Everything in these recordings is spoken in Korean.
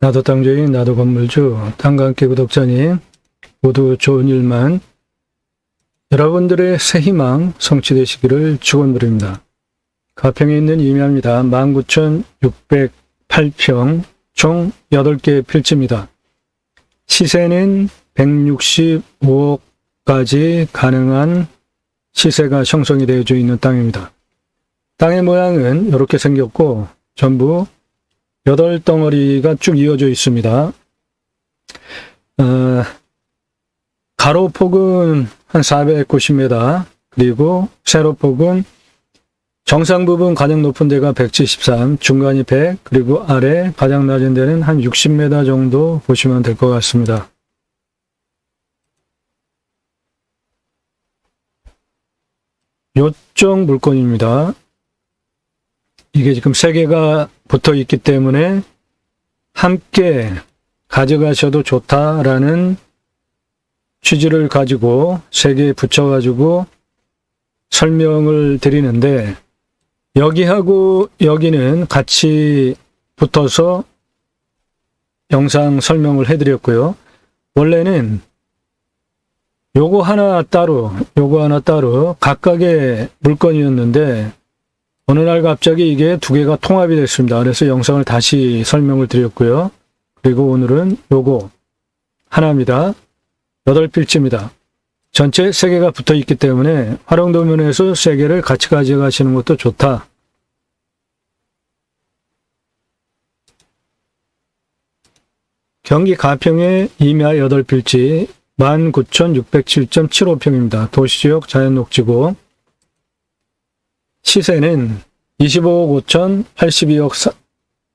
나도 땅주인, 나도 건물주, 땅과 함께 구독자님, 모두 좋은 일만, 여러분들의 새 희망 성취되시기를 축원드립니다. 가평에 있는 임야입니다. 19,608평, 총 8개의 필지입니다. 시세는 165억까지 가능한 시세가 형성이 되어 있는 땅입니다. 땅의 모양은 이렇게 생겼고, 전부 여덟 덩어리가 쭉 이어져 있습니다. 어, 가로폭은 한 490m, 그리고 세로폭은 정상 부분 가장 높은 데가 173, 중간이 100, 그리고 아래 가장 낮은 데는 한 60m 정도 보시면 될 것 같습니다. 요쪽 물건입니다. 이게 지금 세 개가 붙어 있기 때문에 함께 가져가셔도 좋다라는 취지를 가지고 세 개 붙여가지고 설명을 드리는데 여기하고 여기는 같이 붙어서 영상 설명을 해드렸고요. 원래는 요거 하나 따로, 요거 하나 따로 각각의 물건이었는데 어느 날 갑자기 이게 두 개가 통합이 됐습니다. 그래서 영상을 다시 설명을 드렸고요. 그리고 오늘은 요거 하나입니다. 여덟 필지입니다. 전체 세 개가 붙어 있기 때문에 활용도면에서 세 개를 같이 가져가시는 것도 좋다. 경기 가평의 임야 여덟 필지 19,607.75평입니다. 도시지역 자연녹지구 시세는 25억 5천, 82억 4,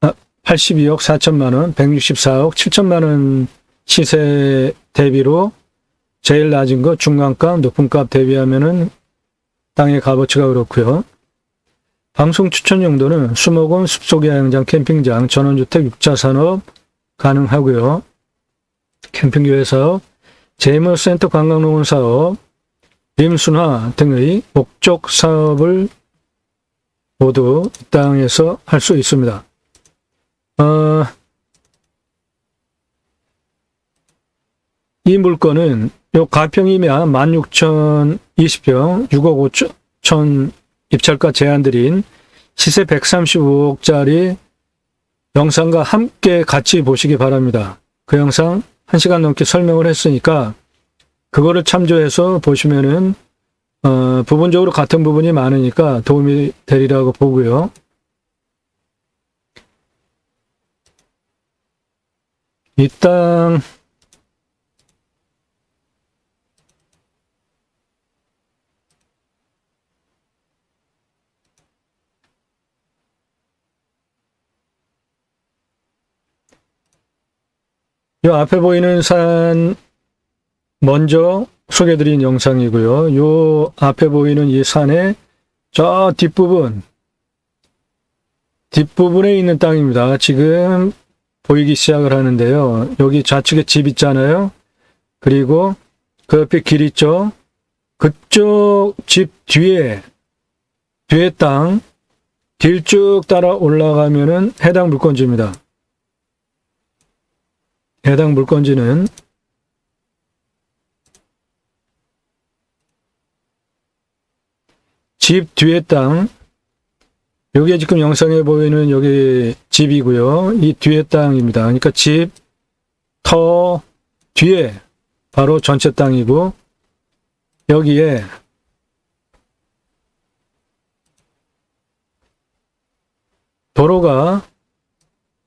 아, 82억 4천만 원, 164억 7천만 원 시세 대비로 제일 낮은 거 중간값, 높은 값 대비하면은 땅의 값어치가 그렇고요. 방송 추천 용도는 수목원, 숲속 야영장, 캠핑장, 전원주택, 6자 산업 가능하고요. 캠핑교회 사업, 재무센터 관광농원 사업, 림순화 등의 목적 사업을 모두 이 땅에서 할 수 있습니다. 어, 이 물건은 요 가평이면 16,020평, 6억 5천 입찰가 제한드린 시세 135억짜리 영상과 함께 같이 보시기 바랍니다. 그 영상 1시간 넘게 설명을 했으니까 그거를 참조해서 보시면은 어, 부분적으로 같은 부분이 많으니까 도움이 되리라고 보고요. 이 땅, 이 앞에 보이는 산 먼저 소개드린 영상이고요. 요 앞에 보이는 이 산의 저 뒷부분 뒷부분에 있는 땅입니다. 지금 보이기 시작을 하는데요. 여기 좌측에 집 있잖아요. 그리고 그 옆에 길 있죠. 그쪽 집 뒤에 뒤에 땅 길 쭉 따라 올라가면은 해당 물건지입니다. 해당 물건지는 집 뒤에 땅, 여기에 지금 영상에 보이는 여기 집이고요. 이 뒤에 땅입니다. 그러니까 집, 터, 뒤에 바로 전체 땅이고, 여기에 도로가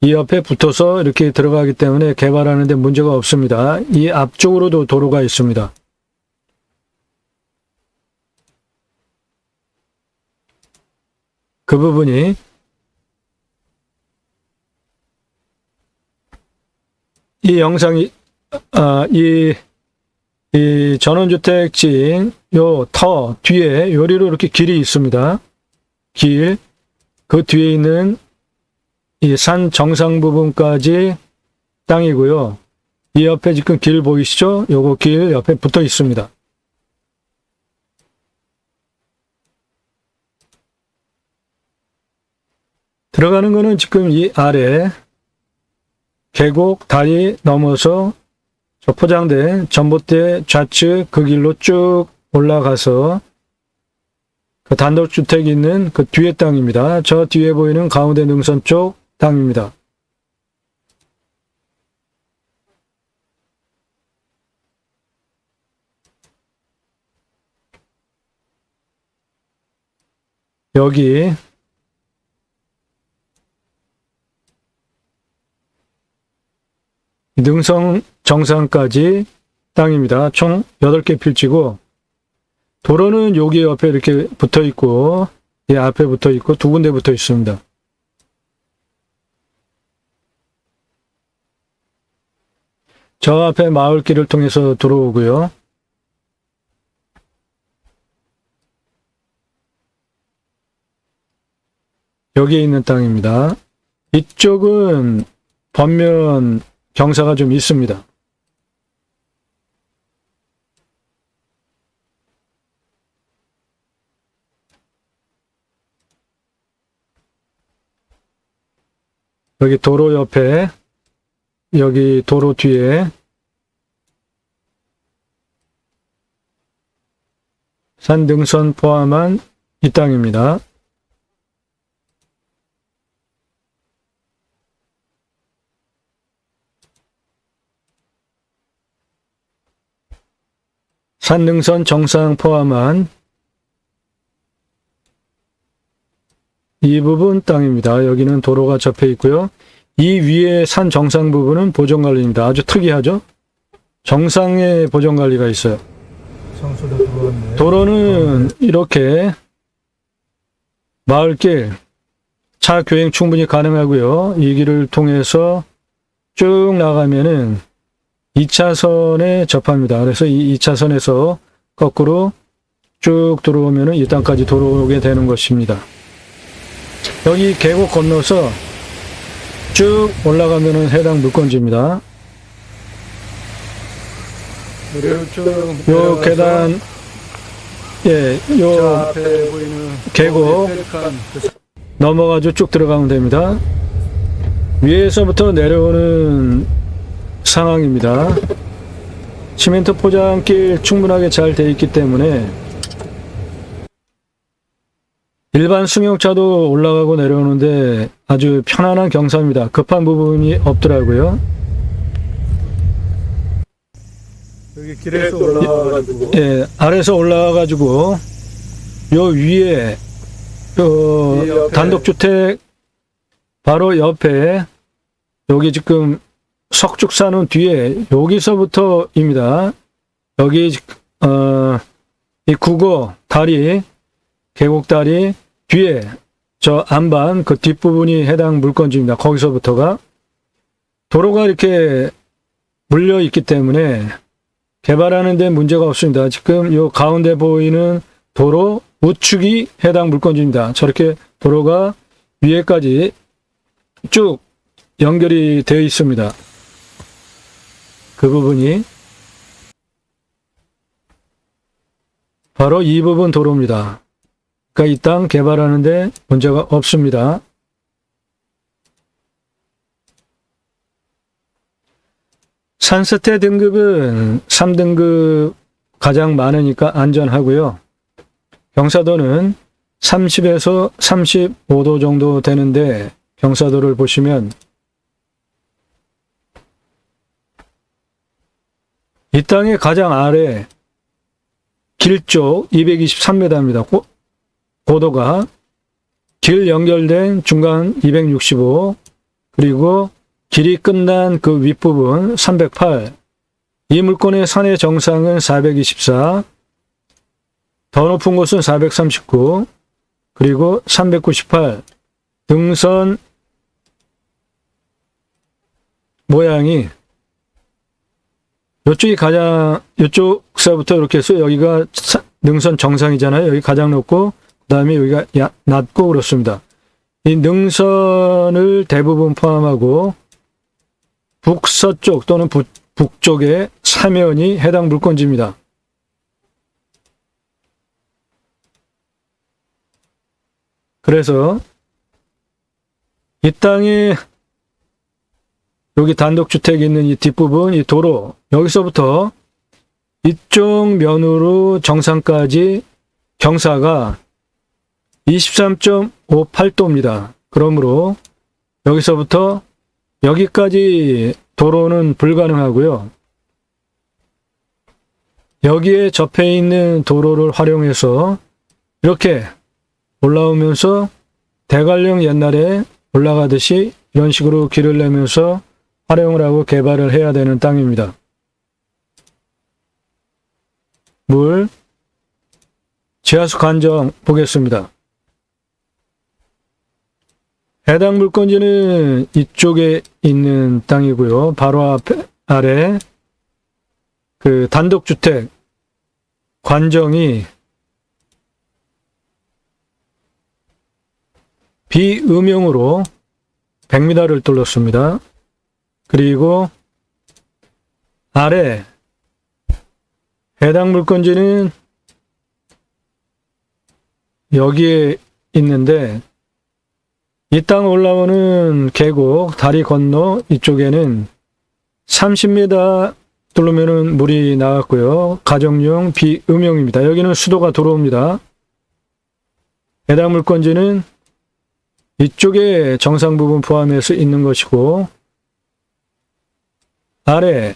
이 옆에 붙어서 이렇게 들어가기 때문에 개발하는데 문제가 없습니다. 이 앞쪽으로도 도로가 있습니다. 그 부분이 이 영상이 아, 이, 이 전원주택지 요터 뒤에 요리로 이렇게 길이 있습니다. 길, 그 뒤에 있는 이 산 정상 부분까지 땅이고요. 이 옆에 지금 길 보이시죠? 요거 길 옆에 붙어 있습니다. 들어가는 거는 지금 이 아래 계곡 다리 넘어서 저 포장된 전봇대 좌측 그 길로 쭉 올라가서 그 단독주택이 있는 그 뒤에 땅입니다. 저 뒤에 보이는 가운데 능선 쪽 땅입니다. 여기 능성 정상까지 땅입니다. 총 8개 필지고 도로는 여기 옆에 이렇게 붙어 있고 이 앞에 붙어 있고 두 군데 붙어 있습니다. 저 앞에 마을길을 통해서 들어오고요. 여기에 있는 땅입니다. 이쪽은 번면 경사가 좀 있습니다. 여기 도로 옆에 여기 도로 뒤에 산등선 포함한 이 땅입니다. 산능선 정상 포함한 이 부분 땅입니다. 여기는 도로가 접해 있고요. 이 위에 산 정상 부분은 보정관리입니다. 아주 특이하죠? 정상에 보정관리가 있어요. 도로는 이렇게 마을길 차 교행 충분히 가능하고요. 이 길을 통해서 쭉 나가면은 2차선에 접합니다. 그래서 이 2차선에서 거꾸로 쭉 들어오면은 이 땅까지 들어오게 되는 것입니다. 여기 계곡 건너서 쭉 올라가면은 해당 물건지입니다. 요 계단, 예, 저요 계곡. 펠칸 그 넘어가지고 쭉 들어가면 됩니다. 위에서부터 내려오는 상황입니다. 시멘트 포장길 충분하게 잘 돼 있기 때문에 일반 승용차도 올라가고 내려오는데 아주 편안한 경사입니다. 급한 부분이 없더라고요. 여기 길에서 올라와가지고 예, 아래서 올라와가지고 요 위에 옆에. 단독주택 바로 옆에 여기 지금 석축 사는 뒤에 여기서부터입니다. 여기 어, 이 국어 다리 계곡 다리 뒤에 저 안반 그 뒷부분이 해당 물건지입니다. 거기서부터가 도로가 이렇게 물려 있기 때문에 개발하는 데 문제가 없습니다. 지금 요 가운데 보이는 도로 우측이 해당 물건지입니다. 저렇게 도로가 위에까지 쭉 연결이 되어 있습니다. 그 부분이 바로 이 부분 도로입니다. 그러니까 이 땅 개발하는데 문제가 없습니다. 산스테 등급은 3등급 가장 많으니까 안전하고요. 경사도는 30에서 35도 정도 되는데 경사도를 보시면 이 땅의 가장 아래 길쪽 223m입니다. 고, 고도가 길 연결된 중간 265 그리고 길이 끝난 그 윗부분 308 이 물건의 산의 정상은 424 더 높은 곳은 439 그리고 398 등선 모양이 이쪽이 가장 이쪽서부터 이렇게 해서 여기가 사- 능선 정상이잖아요. 여기 가장 높고 그다음에 여기가 야- 낮고 그렇습니다. 이 능선을 대부분 포함하고 북서쪽 또는 북, 북쪽의 사면이 해당 물건지입니다. 그래서 이 땅에 여기 단독주택이 있는 이 뒷부분, 이 도로, 여기서부터 이쪽 면으로 정상까지 경사가 23.58도입니다. 그러므로 여기서부터 여기까지 도로는 불가능하고요. 여기에 접해 있는 도로를 활용해서 이렇게 올라오면서 대관령 옛날에 올라가듯이 이런 식으로 길을 내면서 활용을 하고 개발을 해야 되는 땅입니다. 물, 지하수 간정 보겠습니다. 해당 물건지는 이쪽에 있는 땅이고요. 바로 앞에, 아래 그 단독주택 관정이 비음용으로 100m를 뚫었습니다. 그리고 아래 해당 물건지는 여기에 있는데 이 땅 올라오는 계곡 다리 건너 이쪽에는 30m 뚫으면은 물이 나왔고요. 가정용 비음용입니다. 여기는 수도가 들어옵니다. 해당 물건지는 이쪽에 정상 부분 포함해서 있는 것이고 아래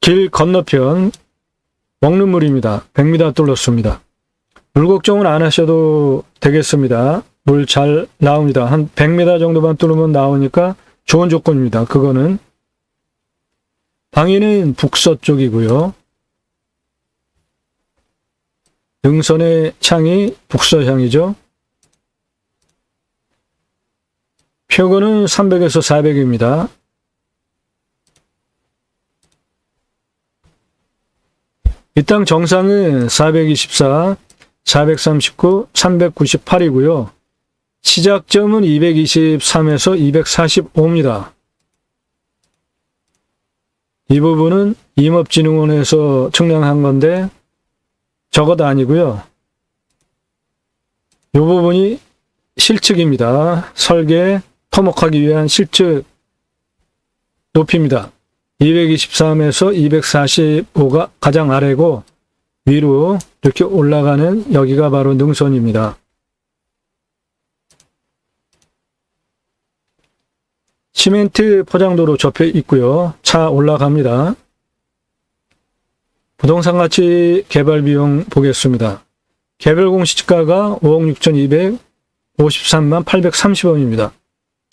길 건너편 먹는 물입니다. 100m 뚫었습니다. 물 걱정은 안 하셔도 되겠습니다. 물 잘 나옵니다. 한 100m 정도만 뚫으면 나오니까 좋은 조건입니다. 그거는 방해는 북서쪽이고요. 등선의 창이 북서향이죠. 표고는 300에서 400입니다. 이 땅 정상은 424, 439, 398이고요. 시작점은 223에서 245입니다. 이 부분은 임업진흥원에서 측량한 건데 저것 아니고요. 이 부분이 실측입니다. 설계, 토목하기 위한 실측 높이입니다. 223에서 245가 가장 아래고 위로 이렇게 올라가는 여기가 바로 능선입니다. 시멘트 포장도로 접해 있고요. 차 올라갑니다. 부동산 가치 개발 비용 보겠습니다. 개별 공시지가가 5억 6,253만 830원입니다.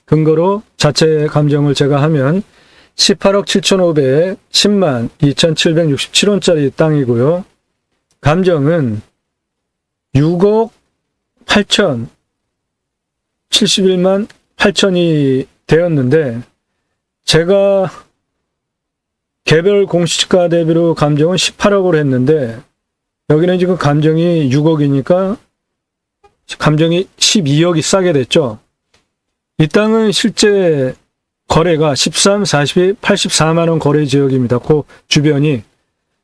근거로 자체 감정을 제가 하면 18억 7,500, 10만 2,767원짜리 땅이고요. 감정은 6억 8천 71만 8천이 되었는데 제가 개별 공시지가 대비로 감정은 18억으로 했는데 여기는 지금 감정이 6억이니까 감정이 12억이 싸게 됐죠. 이 땅은 실제 거래가 13, 42, 84만 원 거래 지역입니다. 그 주변이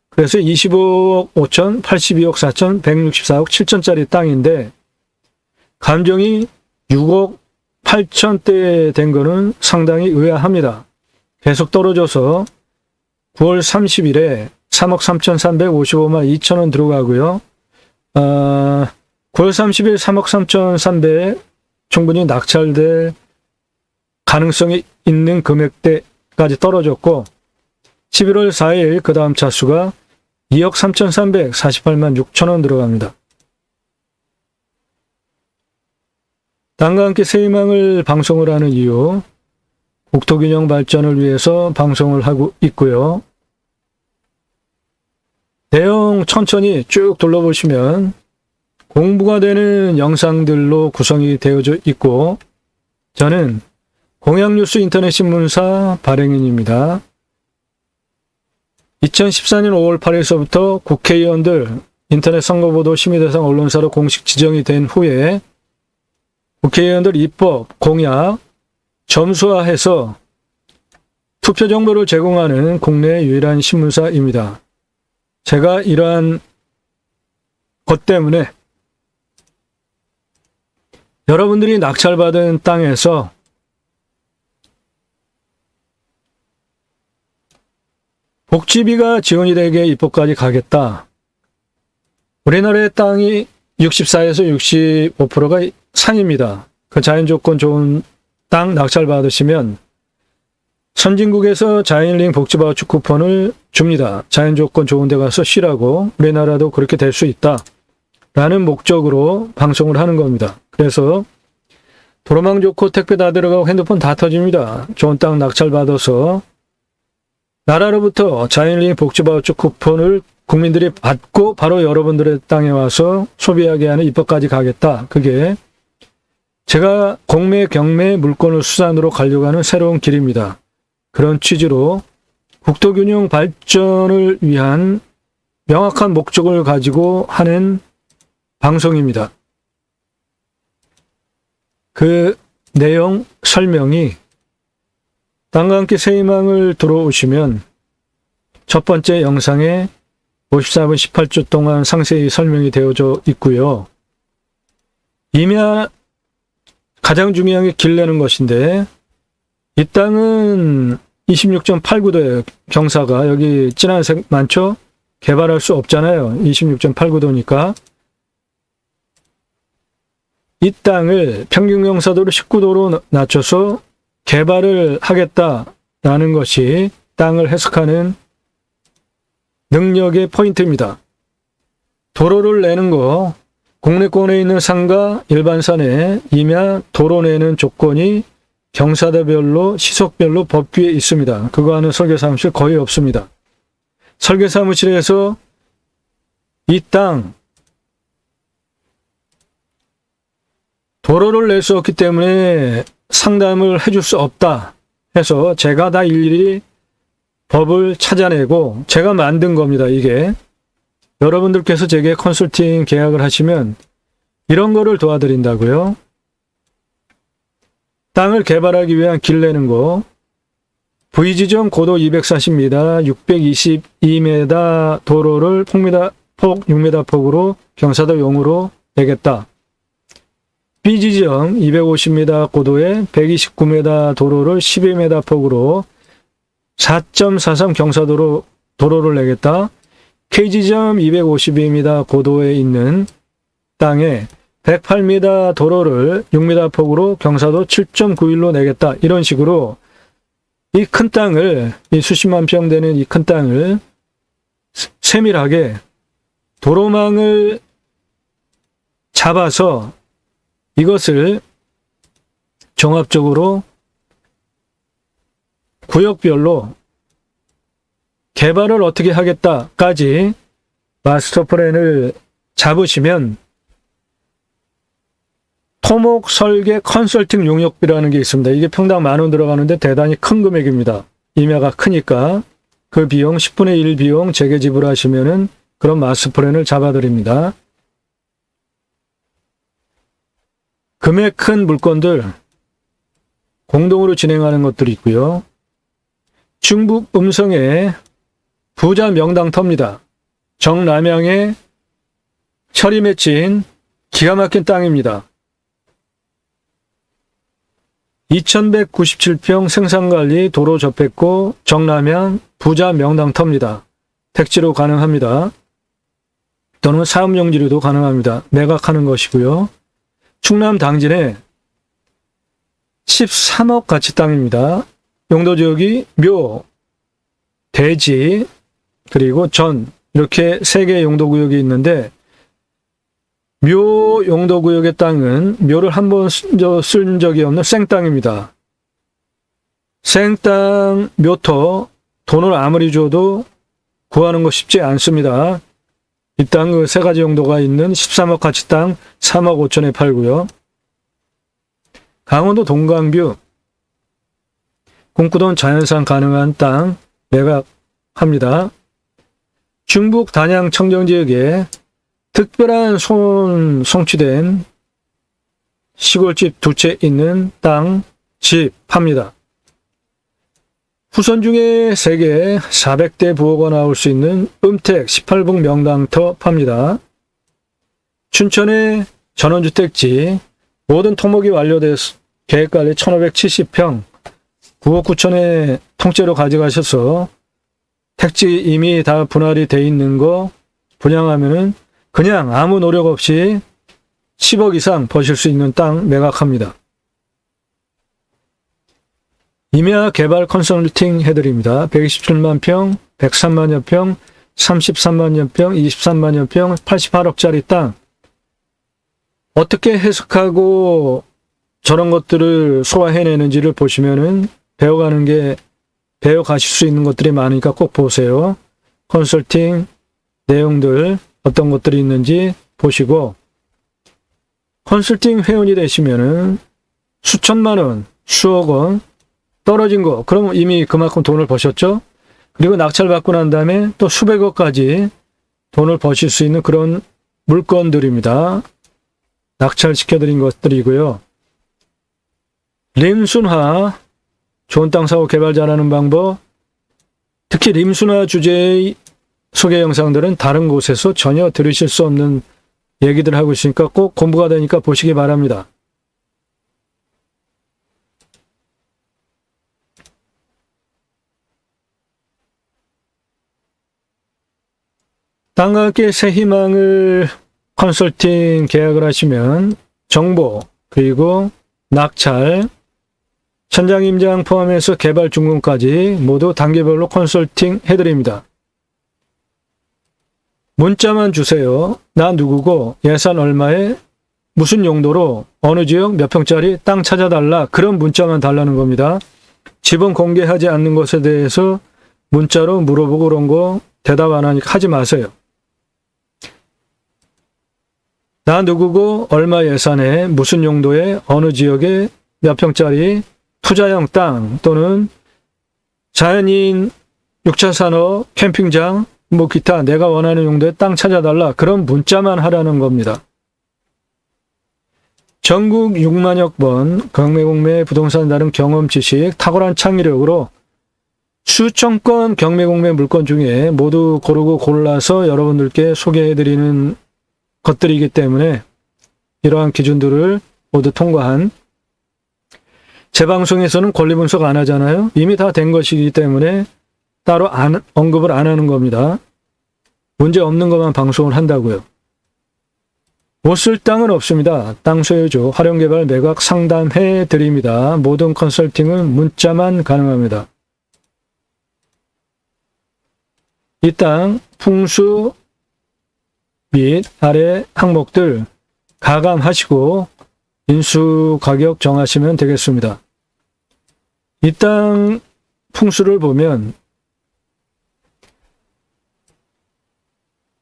그래서 25억 5천, 82억 4천, 164억 7천짜리 땅인데 감정이 6억 8천대 된 거는 상당히 의아합니다. 계속 떨어져서 9월 30일에 3억 3,355만 2천 원 들어가고요. 어, 9월 30일 3억 3,300 충분히 낙찰될 가능성이 있는 금액대까지 떨어졌고 11월 4일 그 다음 차수가 2억 3,348만 6천 원 들어갑니다. 땅과 함께 세희망을 방송을 하는 이유 국토균형 발전을 위해서 방송을 하고 있고요. 내용 천천히 쭉 둘러보시면 공부가 되는 영상들로 구성이 되어져 있고 저는 공양뉴스 인터넷 신문사 발행인입니다. 2014년 5월 8일서부터 국회의원들 인터넷 선거보도 심의대상 언론사로 공식 지정이 된 후에 국회의원들 입법, 공약, 점수화해서 투표 정보를 제공하는 국내 유일한 신문사입니다. 제가 이러한 것 때문에 여러분들이 낙찰받은 땅에서 복지비가 지원이 되게 입법까지 가겠다. 우리나라의 땅이 64에서 65%가 산입니다. 그 자연 조건 좋은 땅 낙찰 받으시면 선진국에서 자연링 복지바우처 쿠폰을 줍니다. 자연 조건 좋은 데 가서 쉬라고 우리나라도 그렇게 될 수 있다. 라는 목적으로 방송을 하는 겁니다. 그래서 도로망 좋고 택배 다 들어가고 핸드폰 다 터집니다. 좋은 땅 낙찰 받아서 나라로부터 자연링 복지바우처 쿠폰을 국민들이 받고 바로 여러분들의 땅에 와서 소비하게 하는 입법까지 가겠다. 그게 제가 공매 경매 물건을 수산으로 가려고 하는 새로운 길입니다. 그런 취지로 국토균형 발전을 위한 명확한 목적을 가지고 하는 방송입니다. 그 내용 설명이 땅과 함께 새 희망을 들어오시면 첫 번째 영상에 54분 18초 동안 상세히 설명이 되어져 있고요. 임야 가장 중요한 게 길 내는 것인데 이 땅은 26.89도예요. 경사가 여기 진한색 많죠? 개발할 수 없잖아요. 26.89도니까 이 땅을 평균 경사도를 19도로 낮춰서 개발을 하겠다라는 것이 땅을 해석하는 능력의 포인트입니다. 도로를 내는 거, 국내권에 있는 산과 일반산에 임야 도로 내는 조건이 경사도별로 시속별로 법규에 있습니다. 그거 하는 설계사무실 거의 없습니다. 설계사무실에서 이 땅 도로를 낼 수 없기 때문에 상담을 해줄 수 없다 해서 제가 다 일일이 법을 찾아내고 제가 만든 겁니다. 이게 여러분들께서 제게 컨설팅 계약을 하시면 이런 거를 도와드린다고요. 땅을 개발하기 위한 길 내는 거 V지점 고도 240m, 622m 도로를 폭미다, 폭 6m 폭으로 경사도용으로 내겠다. B지점 250m 고도에 129m 도로를 12m 폭으로 4.43 경사도로 도로를 내겠다. K지점 252m 고도에 있는 땅에 108m 도로를 6m 폭으로 경사도 7.91로 내겠다. 이런 식으로 이 큰 땅을 이 수십만 평 되는 이 큰 땅을 세밀하게 도로망을 잡아서 이것을 종합적으로 구역별로 개발을 어떻게 하겠다까지 마스터 플랜을 잡으시면 토목 설계 컨설팅 용역비라는 게 있습니다. 이게 평당 만 원 들어가는데 대단히 큰 금액입니다. 임야가 크니까 그 비용 10분의 1 비용 재개 지불하시면은 그런 마스터 플랜을 잡아드립니다. 금액 큰 물건들 공동으로 진행하는 것들이 있고요. 충북 음성의 부자 명당 터입니다. 정남향의 철이 맺힌 기가 막힌 땅입니다. 2197평 생산관리 도로 접했고 정남향 부자 명당 터입니다. 택지로 가능합니다. 또는 사업용지로도 가능합니다. 매각하는 것이고요. 충남 당진에 13억 가치 땅입니다. 용도 지역이 묘, 대지, 그리고 전 이렇게 세 개의 용도 구역이 있는데 묘 용도 구역의 땅은 묘를 한 번 쓴 적이 없는 생땅입니다. 생땅 묘토 돈을 아무리 줘도 구하는 거 쉽지 않습니다. 이 땅 그 세 가지 용도가 있는 13억 가치 땅 3억 5천에 팔고요. 강원도 동강뷰 꿈꾸던 자연산 가능한 땅 매각합니다. 중북 단양 청정지역에 특별한 손 성취된 시골집 두 채 있는 땅, 집 팝니다. 후손 중에 세계 400대 부호가 나올 수 있는 음택 18봉 명당터 팝니다. 춘천의 전원주택지 모든 토목이 완료돼서 계획관리 1570평 9억 9천에 통째로 가져가셔서 택지 이미 다 분할이 돼 있는 거 분양하면은 그냥 아무 노력 없이 10억 이상 버실 수 있는 땅 매각합니다. 임야 개발 컨설팅 해드립니다. 127만 평, 103만여 평, 33만여 평, 23만여 평, 88억짜리 땅. 어떻게 해석하고 저런 것들을 소화해내는지를 보시면은 배워가는 게 배워가실 수 있는 것들이 많으니까 꼭 보세요. 컨설팅 내용들 어떤 것들이 있는지 보시고 컨설팅 회원이 되시면은 수천만 원, 수억 원 떨어진 거 그럼 이미 그만큼 돈을 버셨죠? 그리고 낙찰 받고 난 다음에 또 수백억까지 돈을 버실 수 있는 그런 물건들입니다. 낙찰시켜드린 것들이고요. 림순화, 좋은 땅 사고 개발 잘하는 방법, 특히 림순화 주제의 소개 영상들은 다른 곳에서 전혀 들으실 수 없는 얘기들 하고 있으니까 꼭 공부가 되니까 보시기 바랍니다. 함께 새 희망을 컨설팅 계약을 하시면 정보 그리고 낙찰 천장 임장 포함해서 개발 준공까지 모두 단계별로 컨설팅 해드립니다. 문자만 주세요. 나 누구고 예산 얼마에 무슨 용도로 어느 지역 몇 평짜리 땅 찾아달라 그런 문자만 달라는 겁니다. 집은 공개하지 않는 것에 대해서 문자로 물어보고 그런 거 대답 안 하니까 하지 마세요. 나 누구고 얼마 예산에 무슨 용도에 어느 지역에 몇 평짜리 투자형 땅 또는 자연인 6차 산업 캠핑장 뭐 기타 내가 원하는 용도의 땅 찾아달라 그런 문자만 하라는 겁니다. 전국 6만여 번 경매공매 부동산 다른 경험 지식 탁월한 창의력으로 수천 건 경매공매 물건 중에 모두 고르고 골라서 여러분들께 소개해드리는 것들이기 때문에 이러한 기준들을 모두 통과한 제 방송에서는 권리 분석 안 하잖아요. 이미 다 된 것이기 때문에 따로 안, 언급을 안 하는 겁니다. 문제 없는 것만 방송을 한다고요. 못 쓸 땅은 없습니다. 땅 소유주 활용개발 매각 상담해 드립니다. 모든 컨설팅은 문자만 가능합니다. 이 땅 풍수 및 아래 항목들 가감하시고 인수 가격 정하시면 되겠습니다. 이 땅 풍수를 보면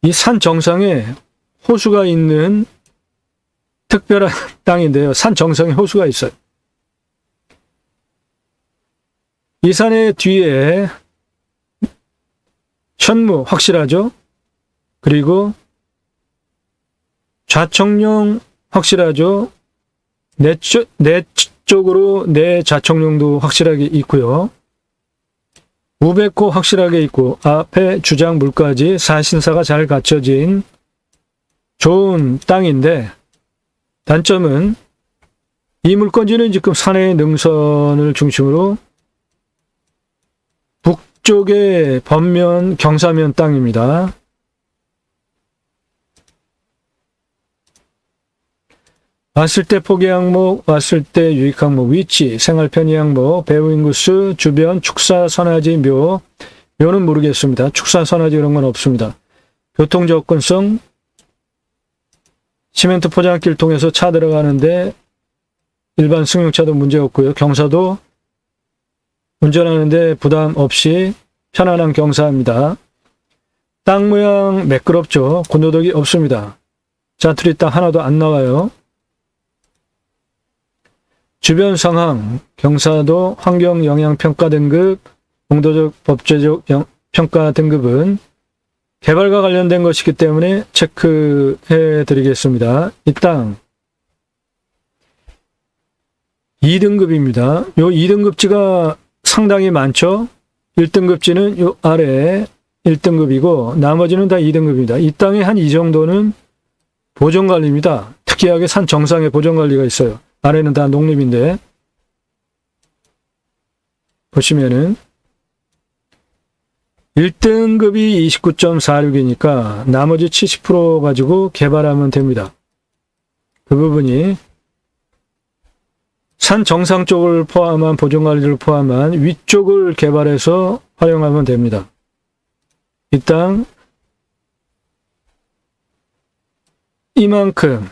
이 산 정상에 호수가 있는 특별한 땅인데요. 산 정상에 호수가 있어요. 이 산의 뒤에 현무 확실하죠? 그리고 좌청룡 확실하죠? 내, 쪽, 내 쪽으로 내 좌청룡도 확실하게 있고요. 우백호 확실하게 있고 앞에 주장 물까지 사신사가 잘 갖춰진 좋은 땅인데 단점은 이 물건지는 지금 산의 능선을 중심으로 북쪽의 번면 경사면 땅입니다. 왔을 때 포기 항목, 왔을 때 유익 항목, 위치, 생활 편의 항목, 배우 인구수, 주변, 축사, 선화지, 묘. 묘는 모르겠습니다. 축사, 선화지 이런 건 없습니다. 교통 접근성, 시멘트 포장길 통해서 차 들어가는데 일반 승용차도 문제 없고요. 경사도 운전하는데 부담 없이 편안한 경사입니다. 땅 모양 매끄럽죠. 군도덕이 없습니다. 자투리 땅 하나도 안 나와요. 주변 상황, 경사도 환경 영향 평가 등급, 공도적 법제적 영- 평가 등급은 개발과 관련된 것이기 때문에 체크해 드리겠습니다. 이 땅 2등급입니다. 요 2등급지가 상당히 많죠? 1등급지는 요 아래 1등급이고 나머지는 다 2등급입니다. 이 땅에 한이 정도는 보존관리입니다. 특이하게 산 정상에 보존관리가 있어요. 아래는 다 농림인데 보시면은 1등급이 29.46이니까 나머지 70% 가지고 개발하면 됩니다. 그 부분이 산 정상 쪽을 포함한 보존관리를 포함한 위쪽을 개발해서 활용하면 됩니다. 이 땅 이만큼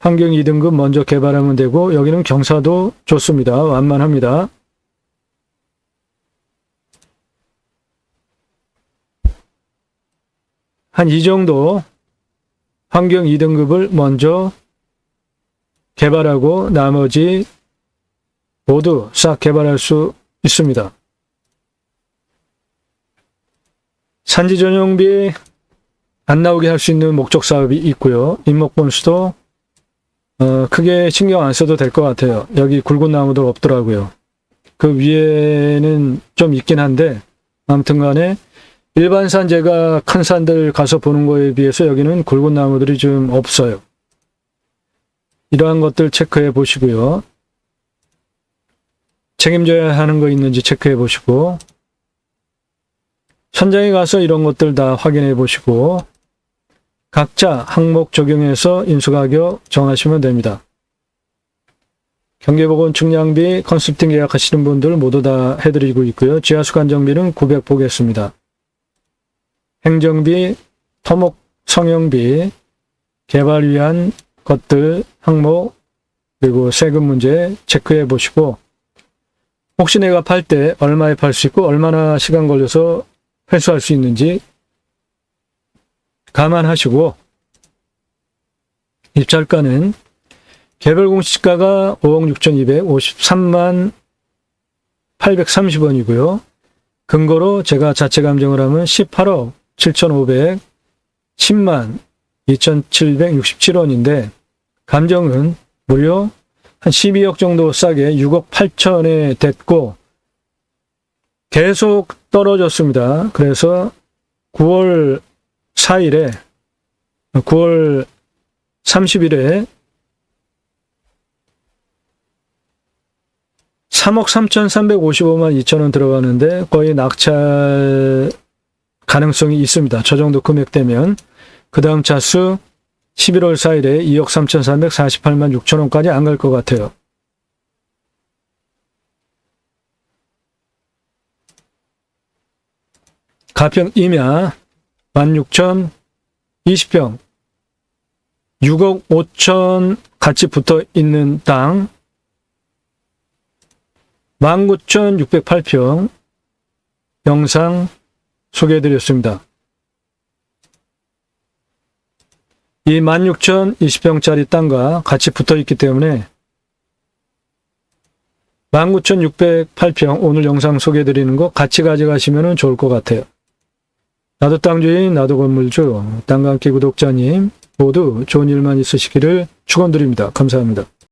환경 2등급 먼저 개발하면 되고 여기는 경사도 좋습니다. 완만합니다. 한 이 정도 환경 2등급을 먼저 개발하고 나머지 모두 싹 개발할 수 있습니다. 산지 전용비 안 나오게 할 수 있는 목적 사업이 있고요. 인목본수도 어, 크게 신경 안 써도 될 것 같아요. 여기 굵은 나무들 없더라고요. 그 위에는 좀 있긴 한데 아무튼 간에 일반 산 제가 큰 산들 가서 보는 거에 비해서 여기는 굵은 나무들이 좀 없어요. 이러한 것들 체크해 보시고요. 책임져야 하는 거 있는지 체크해 보시고 현장에 가서 이런 것들 다 확인해 보시고 각자 항목 적용해서 인수가격 정하시면 됩니다. 경계보건 측량비 컨설팅 계약하시는 분들 모두 다 해드리고 있고요. 지하수 간정비는 900 보겠습니다. 행정비, 토목 성형비, 개발 위한 것들 항목 그리고 세금 문제 체크해 보시고 혹시 내가 팔 때 얼마에 팔 수 있고 얼마나 시간 걸려서 회수할 수 있는지 감안하시고 입찰가는 개별 공시가가 5억 6,253만 830원이고요. 근거로 제가 자체 감정을 하면 18억 7,500 10만 2,767원인데 감정은 무려 한 12억 정도 싸게 6억 8천에 됐고 계속 떨어졌습니다. 그래서 9월 4일에 9월 30일에 3억 3,355만 2천 원 들어가는데 거의 낙찰 가능성이 있습니다. 저 정도 금액되면 그 다음 차수 11월 4일에 2억 3,348만 6천 원까지 안 갈 것 같아요. 가평 임야 16,000 20평 6억 5천 같이 붙어 있는 땅 19,608평 영상 소개해 드렸습니다. 이 16,020평짜리 땅과 같이 붙어 있기 때문에 19,608평 오늘 영상 소개해 드리는 거 같이 가져가시면 좋을 것 같아요. 나도 땅주인, 나도 건물주, 땅감기 구독자님 모두 좋은 일만 있으시기를 축원드립니다. 감사합니다.